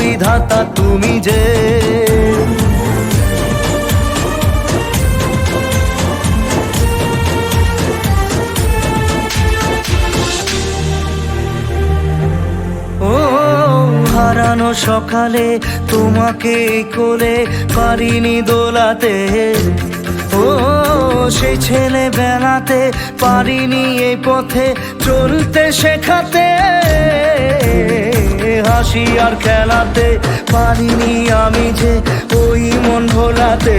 বিধাতা তুমি যে। ও হারানো সকালে তোমাকে কোলে পারিনি দোলাতে। ও সেই ছেলে বেলাতে পারিনি এই পথে চলতে শেখাতে। হাসি আর খেলাতে। পারিনি আমি যে ওই মন ভোলাতে।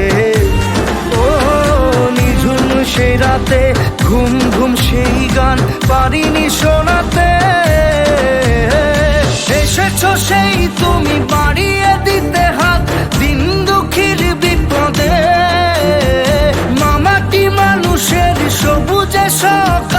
ও, নিঝুম সেই রাতে, ঘুম ঘুম সেই গান পারিনি শোনাতে। এসেছ সেই তুমি বাড়িয়ে দিতে হাত, দিন দুঃখীর বিপদে। মামাটি মানুষের সবুজে সকাল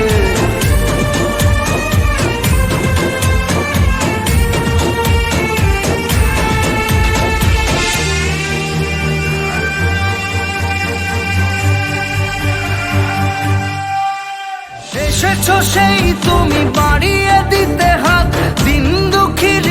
সেই তুমি বাড়িয়ে দিতে হাত। দিন দুঃখীর